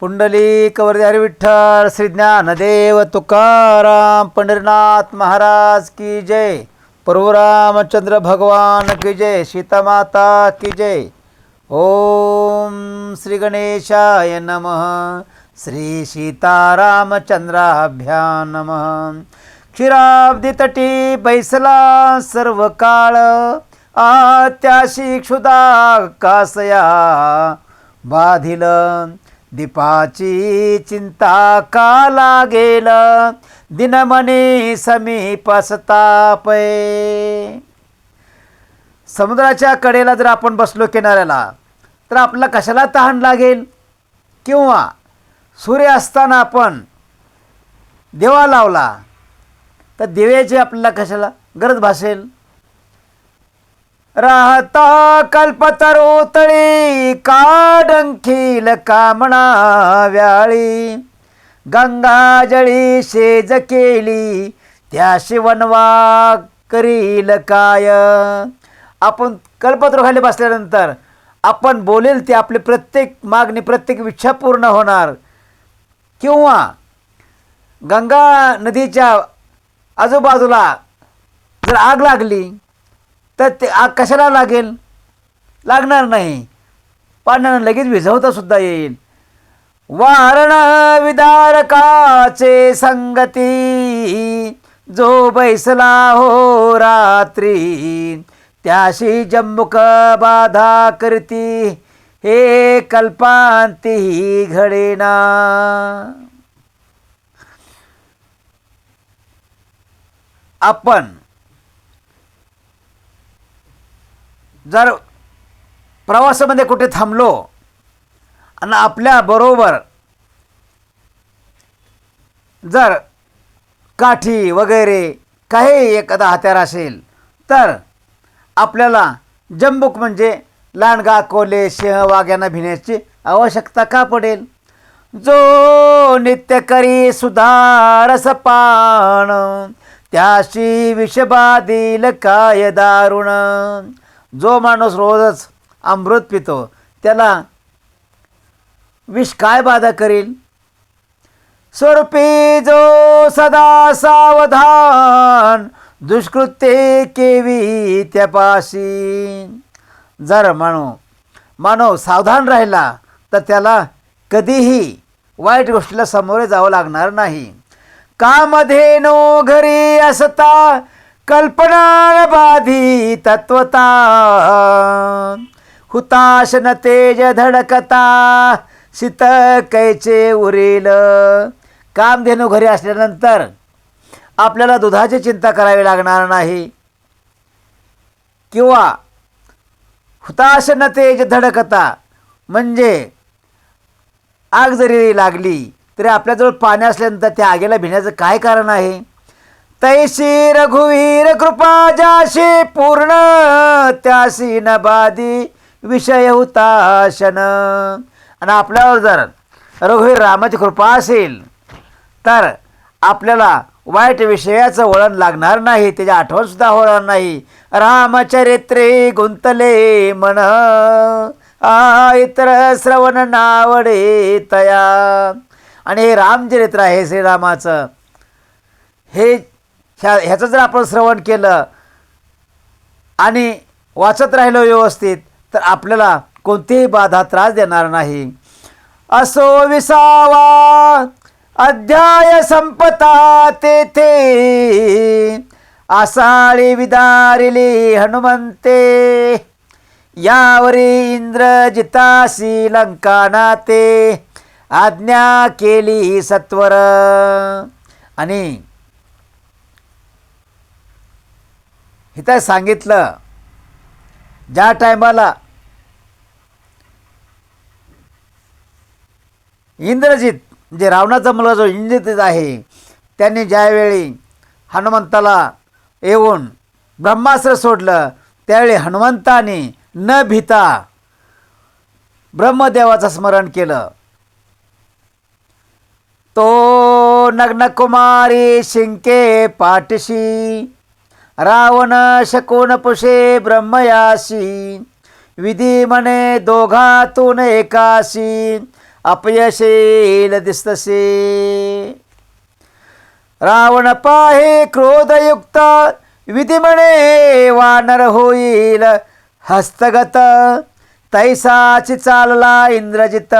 पुंडलिक हरी विठ्ठल श्री ज्ञानदेव तुकाराम पंढरीनाथ महाराज की जय. प्रभुरामचंद्र भगवान की जय. सीतामाता की जय. ओम श्री गणेशाय नमः. श्री सीतारामचंद्राभ्या नमः. क्षीराब्दितटी बैसला सर्व काळ आत्याशी क्षुदा कासया. बाधिल दीपाची चिंता का लागेल दिनमनी समीपसतापय समुद्राच्या कडेला जर आपण बसलो किनाऱ्याला तर आपला कशाला तहान लागेल? किंवा सूर्य असताना आपण देवा लावला तर दिव्याची आपल्याला कशाला गरज भासेल? राहता कल्पतरोतळी काडंखील कामणा व्याळी. गंगाजळी शेज केली त्या शिवनवा करील काय? आपण कल्पतरू खाली बसल्यानंतर आपण बोलेल ते आपली प्रत्येक मागणी प्रत्येक इच्छा पूर्ण होणार. किंवा गंगा नदीच्या आजूबाजूला जर आग लागली तर ते आग कशाला लागेल? लागणार नाही. पाण्यानं लगेच विझवता सुद्धा येईल. वारण विदारकाचे संगती जो बैसला हो रात्री त्याशी जम्मुक बाधा करती हे कल्पांती घडेना. आपण जर प्रवासामध्ये कुठे थांबलो आणि आपल्याबरोबर जर काठी वगैरे काही एखादा हत्यार असेल तर आपल्याला जंबूक म्हणजे लांडगा कोले सिंह वाघ यांना भिण्याची आवश्यकता का पडेल? जो नित्य करी सुधारस पाण त्याशी विषबादील काय दारुण? जो माणूस रोजच अमृत पितो त्याला विष काय बाधा करील? स्वरूपी जो सदा सावधान दुष्कृत्ये केवी त्यापाशी. जर मानव मानव सावधान राहिला तर त्याला कधीही वाईट गोष्टीला सामोरे जावं लागणार नाही. कामधेनो घरी असता कल्पना बाधी तत्वता हुताशन तेज धडकता शीत कैचे उरेल। कामधेनू घरी असल्यानंतर आपल्याला दुधाची चिंता करावी लागणार नाही. किंवा हुताशन तेज धडकता म्हणजे आग जरी लागली तरी आपल्याजवळ पाणी असल्यानंतर त्या आगीला भिण्याचं काय कारण आहे? तैशी रघुवीर कृपा जाशी पूर्ण त्याशी न बाधी विषय हुताशन आणि आपल्यावर जर रघुवीर रामाची कृपा असेल तर आपल्याला वाईट विषयाचं वळण लागणार नाही त्याची आठवणसुद्धा होणार नाही. रामचरित्रे गुंतले मन आ इतर श्रवण नावडे तया. आणि हे रामचरित्र आहे श्रीरामाचं. हे ह्या ह्याचं जर आपण श्रवण केलं आणि वाचत राहिलो व्यवस्थित तर आपल्याला कोणतीही बाधा त्रास देणार नाही. असो विसावा अध्याय संपता तेथे. आसाळी विदारिली हनुमंते. यावरी इंद्रजितासी लंकाना ते आज्ञा केली सत्वर. आणि इथं सांगितलं ज्या टायमाला इंद्रजित म्हणजे रावणाचा मुलगा जो इंद्रजित आहे त्यांनी ज्यावेळी हनुमंताला येऊन ब्रह्मास्त्र सोडलं त्यावेळी हनुमंताने न भिता ब्रह्मदेवाचं स्मरण केलं. तो नग्नकुमारी शिंके पाटशी रावण शकुनपुषे पुषे ब्रह्मयाशी विधी म्हणे दोघातून एकाशी अपयश दिसतसे. रावण पाहे क्रोधयुक्त विधी म्हणे वानर होईल हस्तगत तैसाची चालला इंद्रजित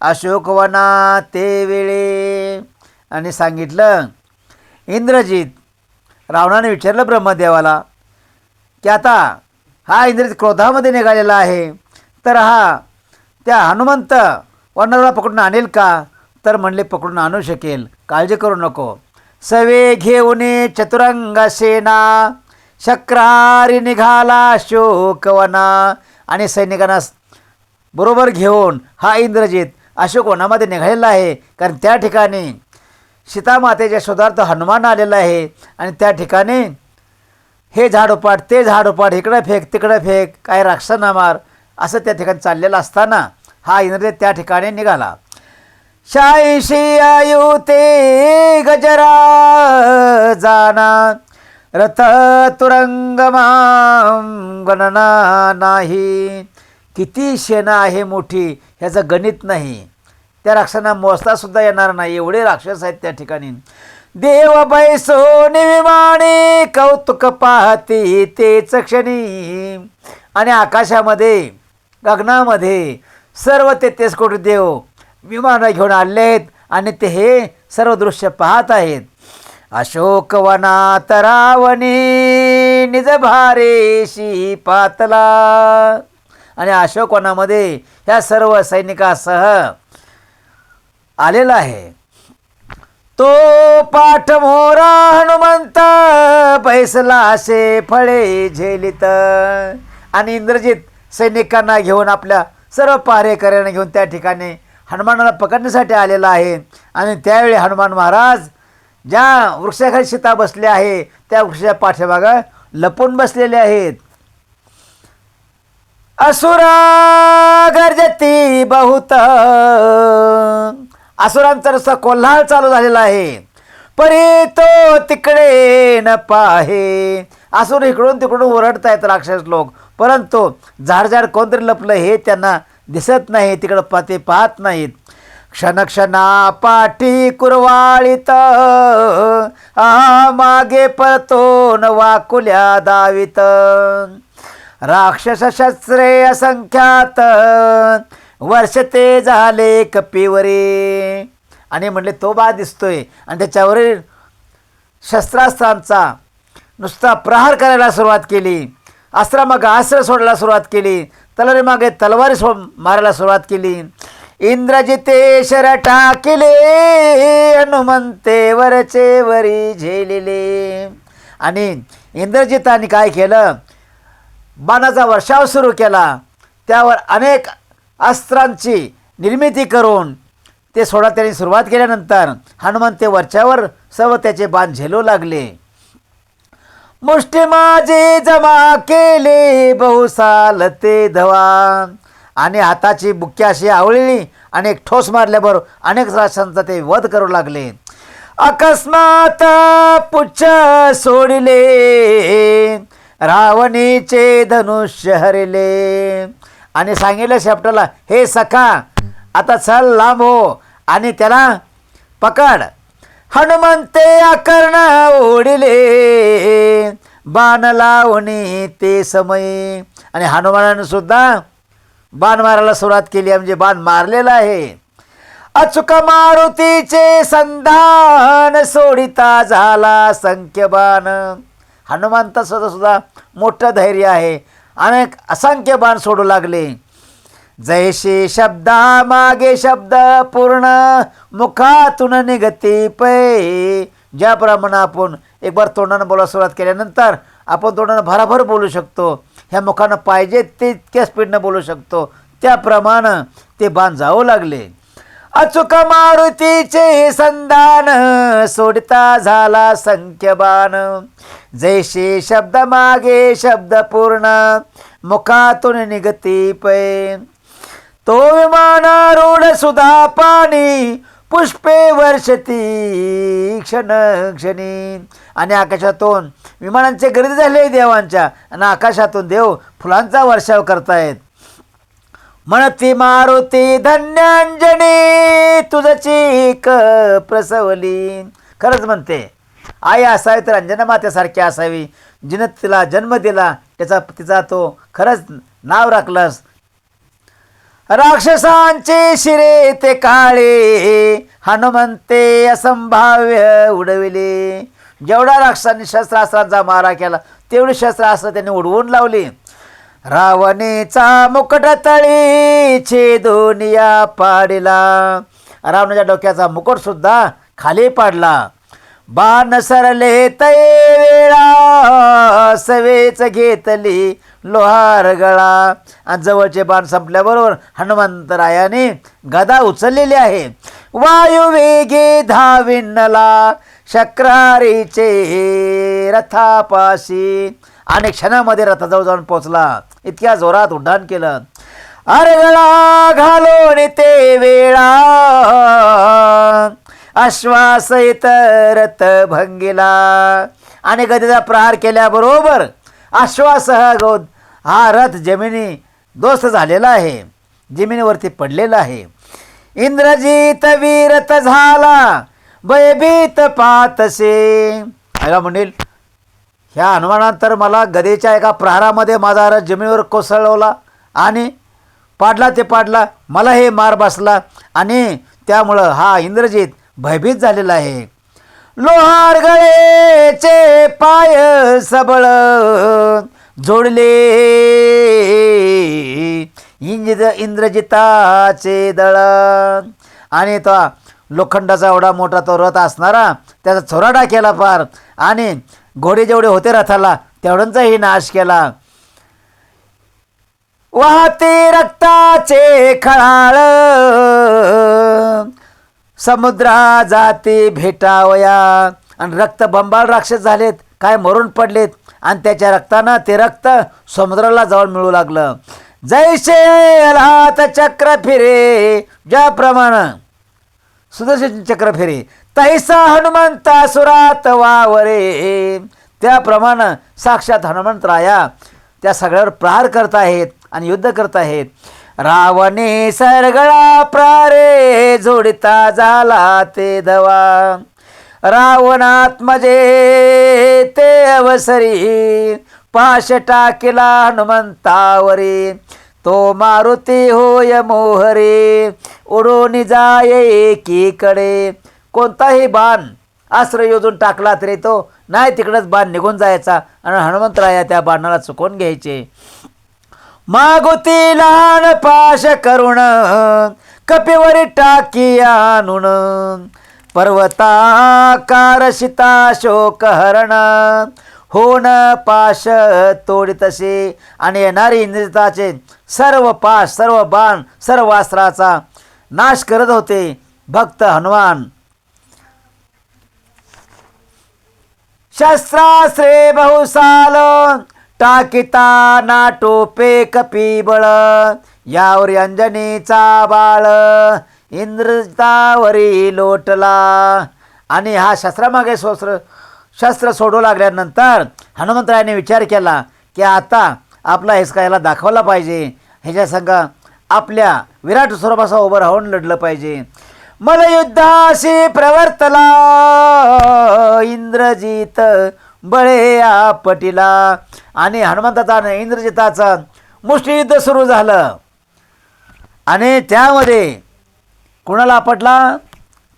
अशोकवना ते वेळे. आणि सांगितलं इंद्रजित रावणाने विचारलं ब्रह्मदेवाला की आता हा इंद्रित क्रोधामध्ये निघालेला आहे तर हा त्या हनुमंत वानराला पकडून आणेल का? तर म्हणले पकडून आणू शकेल काळजी करू नको. सवे घेऊन चतुरंग सेना शक्रारी निघाला शोकवना आणि सैनिकांना बरोबर घेऊन हा इंद्रजित अशोकवनामध्ये निघालेला आहे. कारण त्या ठिकाणी सीतामातेच्या शोधार्थ हनुमान आलेला आहे आणि त्या ठिकाणी हे झाडोपाट ते झाडोपाट इकडं फेक तिकडं फेक काय राक्षसांना मार असं त्या ठिकाणी चाललेलं असताना हा इंद्रदेव त्या ठिकाणी निघाला. शाईशी आयु ते गजरा जाना रथ तुरंगमा गणना नाही. किती सेना आहे मोठी ह्याचं गणित नाही. त्या राक्षसांना मोजता सुद्धा येणार नाही. एवढे राक्षस आहेत त्या ठिकाणी. देव बैसो विमाने कौतुक पाहते तेच क्षणी. आणि आकाशामध्ये गगनामध्ये सर्व तेहतीस कोटी देव विमानं घेऊन आले आहेत आणि ते हे सर्व दृश्य पाहत आहेत. अशोकवना तरावणी निज भारेशी पातला. आणि अशोकवनामध्ये ह्या सर्व सैनिकासह आलेला आहे. तो पाठ मोरा हनुमंत बैसला असे फळे झेलित. आणि इंद्रजित सैनिकांना घेऊन आपल्या सर्व पहारेकऱ्यांना घेऊन त्या ठिकाणी हनुमानाला पकडण्यासाठी आलेला आहे. आणि त्यावेळी हनुमान महाराज ज्या वृक्षाखाली सीता बसले आहे त्या वृक्षाच्या पाठीमागं लपून बसलेले आहेत. असुरा गर्जती बहुत. असुरांचा नुसता कोल्हाळ चालू झालेला आहे. परी तो तिकडे न पाहे. असुर इकडून तिकडून ओरडत आहेत राक्षस लोक. परंतु झाड कोणतरी लपलं हे त्यांना दिसत नाही तिकडं पा ते पाहत नाहीत. क्षणक्षणा पाठी कुरवाळीत आ मागे परतोन वाकुल्या दावित. राक्षस शस्त्रे असंख्यात वर्ष ते झाले कपिवरे. आणि म्हणले तो बा दिसतोय. आणि त्याच्यावरील शस्त्रास्त्रांचा नुसता प्रहार करायला सुरुवात केली. अस्त्रामागे अस्त्र सोडायला सुरुवात केली. तलवारी मागे तलवारी सो मारायला सुरुवात केली. इंद्रजिते टाकिले हनुमंते वरचे वरी झेलिले. आणि इंद्रजिताने काय केलं? बाणाचा वर्षाव सुरू केला. त्यावर अनेक अस्त्रांची निर्मिती करून ते सोडा त्यांनी सुरुवात केल्यानंतर हनुमान ते वरच्यावर सर्व त्याचे बाण झेलू लागले. मुष्टी माझे जमा केले बहुसाल ते धवा. आणि हाताची बुक्की अशी आवळली आणि एक ठोस मारल्याबरोबर अनेक राशांचा ते वध करू लागले. अकस्मात पुच्छ सोडिले रावणीचे धनुष्य हरिले. आणि सांगितलं शेपटाला हे सखा आता चल लांब हो. आणि त्याला पकड. हनुमंते अकर्ण ओढिले बाण लावणे ते समय. आणि हनुमानानं सुद्धा बाण मारायला सुरुवात केली आहे, म्हणजे बाण मारलेला आहे. अचूक मारुतीचे संधान सोडिता झाला संख्य बाण हनुमंत सुद्धा सुद्धा मोठं धैर्य आहे. अनेक असंख्य बाण सोडू लागले. जैसे शब्दा मागे शब्द पूर्ण मुखातून निगती पै. ज्याप्रमाणे आपण एक बार तोंडानं बोलायला सुरुवात केल्यानंतर आपण तोंडानं भराभर बोलू शकतो. ह्या मुखानं पाहिजे तितक्या स्पीडनं बोलू शकतो. त्याप्रमाणे ते बाण जाऊ लागले. अचूक मारुतीचे संधान सोडता झाला संख्य बाण. जैसे शब्द मागे शब्द पूर्ण मुखातून निगती पै तो विमानारूढ सुधा पाणी पुष्पे वर्षती क्षण क्षणी आणि आकाशातून विमानांचे गर्दी झाले देवांच्या आणि आकाशातून देव फुलांचा वर्षाव करतायत म्हणती मारुती धन्यांजनी तुझची क प्रसवली खरंच म्हणते आई असावी तर अंजनमात्यासारखी मातेसारखी असावी. जिनं तिला जन्म दिला त्याचा तिचा तो खरंच नाव राखलंस. राक्षसांचे शिरे ते काळे हनुमंते असंभाव्य उडविले. जेवढा राक्षसांनी शस्त्रास्त्रांचा मारा केला तेवढी शस्त्रास्त्र त्यांनी उडवून लावली. रावणीचा मुकुट तळी छेदोनिया पाडिला. रावणाच्या डोक्याचा मुकुटसुद्धा खाली पाडला. बाण सरले तै वेळा सवेच घेतली लोहार गळा. आणि जवळचे बाण संपल्याबरोबर हनुमंतरायाने गदा उचललेली आहे. वायुवेगे धाविन्नला शक्रारीचे रथापाशी. आणि क्षणामध्ये रथाजवळ जाऊन पोचला इतक्या जोरात उड्डाण केलं. अरे गळा घालून ते वेळा. आश्वास रथ भंगिला. आणि गदीचा प्रहार केल्याबरोबर आश्वास गो हा रथ जमिनी दोस्त झालेला आहे जमिनीवरती पडलेला आहे. इंद्रजीत वीरत झाला भयभीत पातसे. ऐका म्हणेल ह्या हनुमानानंतर मला गदेच्या एका प्रहारामध्ये माझा रथ जमिनीवर कोसळवला आणि पाडला ते पाडला मला हे मार बसला आणि त्यामुळं हा इंद्रजित भयभीत झालेला आहे. लोहार गळेचे पाय सबळ जोडले. इंद्र इंद्रजिताचे दळ. आणि तो लोखंडाचा एवढा मोठा तो रथ असणारा त्याचा चोराडा केला फार आणि घोडे जेवढे होते रथाला तेवढ्यांचाही नाश केला. वाहते रक्ताचे खळाळ. समुद्रा जाती भेटावया. आणि रक्त बंबाळ राक्षस झालेत काय मरून पडलेत. आणि त्याच्या रक्तानं ते रक्त समुद्राला जवळ मिळू लागलं. जैसे हात चक्र फिरे ज्याप्रमाणे. सुदर्शन चक्र फिरे. तैसा हनुमंता सुरात वावरे. त्याप्रमाणे साक्षात हनुमंतराया त्या सगळ्यावर प्रहार करत आहेत आणि युद्ध करत आहेत. रावणे सरगळा प्रारे जोडता झाला ते दवा. रावणात्मजे ते अवसरी पाश टाकिला हनुमंतावरी. तो मारुती होय मोहरे उडून जाय एकीकडे. कोणताही बाण अस्त्र योजून टाकला तरी तो नाही तिकडंच बाण निघून जायचा आणि हनुमंतराया त्या बाणाला चुकवून घ्यायचे. मागुती लहान पाश करुण कपिवरी टाकी आणून. पर्वताकार शिता शोक हरण होण पाश तोडितसे आणि येणारी इंद्रिताचे सर्व पाश सर्व बाण सर्व अस्त्राचा नाश करत होते भक्त हनुमान. शस्त्रास्त्रे बहुसाल टाकिता कपी बळ यावर अंजनीचा बाळ इंद्रतावरी लोटला. आणि हा शस्त्रामागे शस्त्र शस्त्र सोडू लागल्यानंतर हनुमंतरायाने विचार केला की आता आपला हेसका याला दाखवला पाहिजे. ह्याच्या संग आपल्या विराट स्वरूपाचा उभं राहून लढलं पाहिजे. मला युद्धाशी प्रवर्तला. इंद्रजित बळे आपटीला आणि हनुमंताचा आणि इंद्रजिताचं मुष्टियुद्ध सुरू झालं. आणि त्यामध्ये कुणाला आपटला?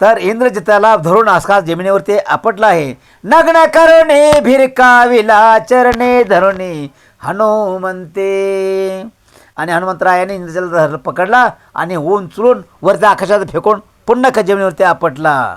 तर इंद्रजिताला धरून आसखास जमिनीवरती आपटला आहे. नग्न करणे भिरकाविला चरणे धरणे हनुमंते. आणि हनुमंतरायाने इंद्रजिताला धर- पकडला आणि ऊन चुरून वरच्या आकाशात फेकून पुन्हा जमिनीवरती आपटला.